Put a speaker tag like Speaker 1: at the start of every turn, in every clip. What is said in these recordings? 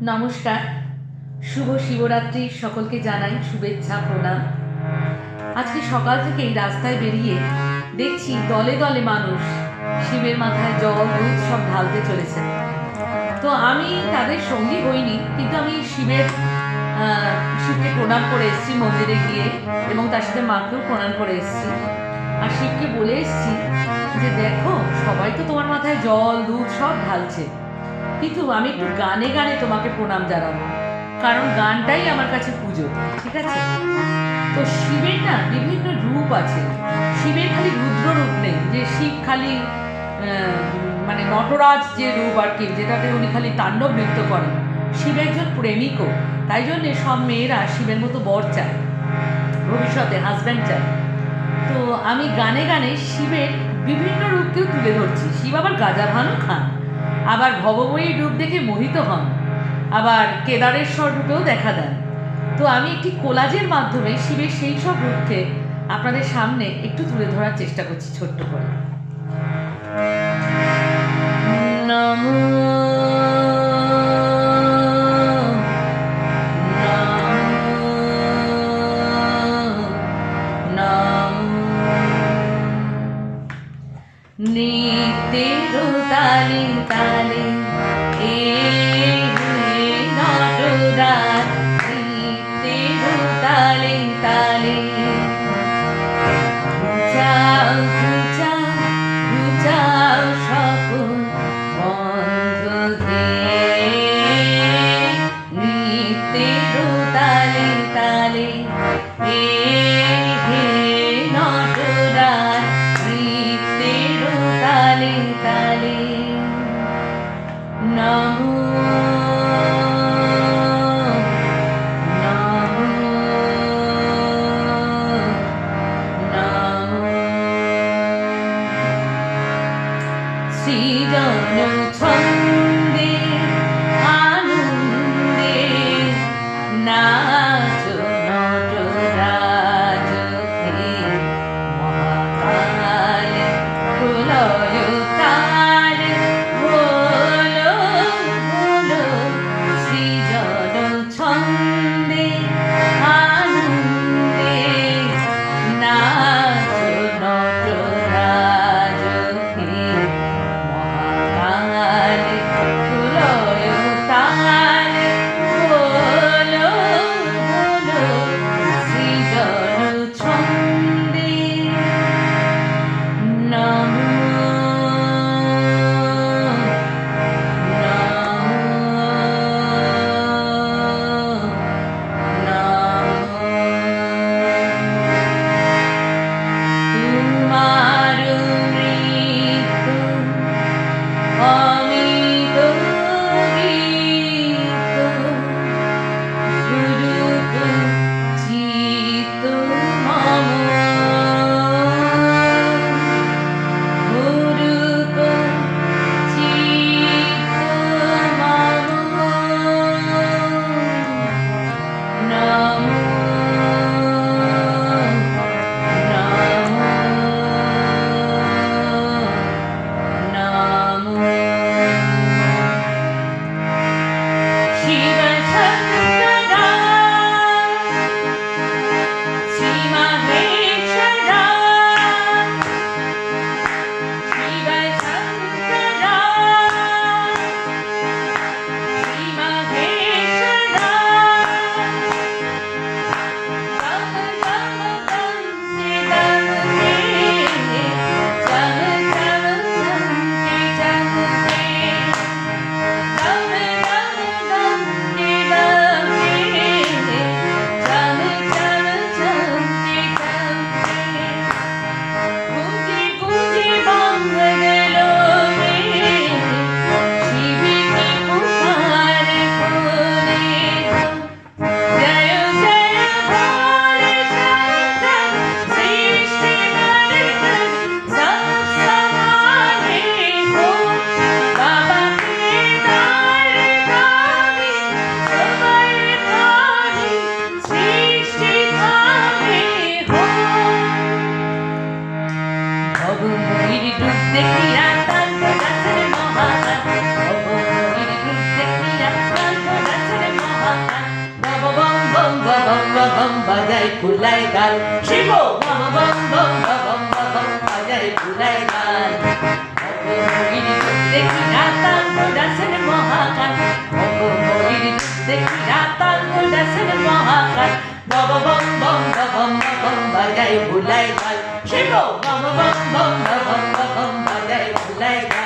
Speaker 1: নমস্কার। শুভ শিবরাত্রি সকলকে জানাই শুভেচ্ছা, প্রণাম। আজকে সকাল থেকেই রাস্তায় বেরিয়ে দেখছি দলে দলে মানুষ শিবের মাথায় জল, দুধ সব ঢালতে চলেছে। তো আমি তাদের সঙ্গী হইনি, কিন্তু আমি শিবের শিবকে প্রণাম করে এসেছি মন্দিরে গিয়ে এবং তার সাথে মাকেও প্রণাম করে এসেছি। আর শিবকে বলে এসেছি যে, দেখো, সবাই তো তোমার মাথায় জল, দুধ সব ঢালছে। কিন্তু আমি একটু গানে গানে তোমাকে প্রণাম জানাব। কারণ গানটাই আমার কাছে পুজো, ঠিক আছে? তো শিবের না বিভিন্ন রূপ আছে। শিবের খালি রুদ্র রূপ নেই, যে শিব খালি মানে নটরাজ যে রূপ আর কি, যেটাতে উনি খালি তাণ্ডব নৃত্য করেন। শিব একজন প্রেমিকও, তাই জন্যে সব মেয়েরা শিবের মতো বর চায়, ভবিষ্যতে হাজব্যান্ড চায়। তো আমি গানে গানে শিবের বিভিন্ন রূপকেও তুলে ধরছি। শিব আবার গাঁজা ভানও খান। আবার ভবময়ী রূপ দেখে মোহিত হন। আবার কেদারেশ্বর রূপেও দেখা দেন। তো আমি একটি কোলাজের মাধ্যমে শিবের সেই সব রূপকে আপনাদের সামনে একটু তুলে ধরার চেষ্টা করছি ছোট্ট করে। নৃত্যের তালে তালে, এ নটদার নৃত্যের তালে তালে। যাও যাও যাও সকল বন্ধ দিয়ে নৃত্যের তালে তালে, এ love you. badai kulai dal Shibo mama bam bam bam bam bam bam badai kulai dal Ogo mogiri tutte kirata no dasen mohakan Ogo mogiri tutte kirata no dasen mohakan Baba bam bam bam bam bam badai kulai dal Shibo mama bam bam bam bam bam badai kulai dal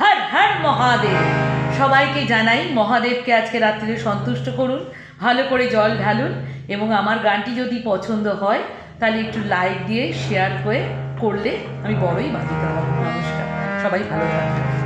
Speaker 1: Har Har Mahadev সবাইকে জানাই মহাদেবকে আজকে রাত্রিরে সন্তুষ্ট করুন ভালো করে জল ঢালুন এবং আমার গানটি যদি পছন্দ হয় তাহলে একটু লাইক দিয়ে শেয়ার করে করলে আমি বড়ই বাধিত হব নমস্কার। সবাই ভালো থাকবেন।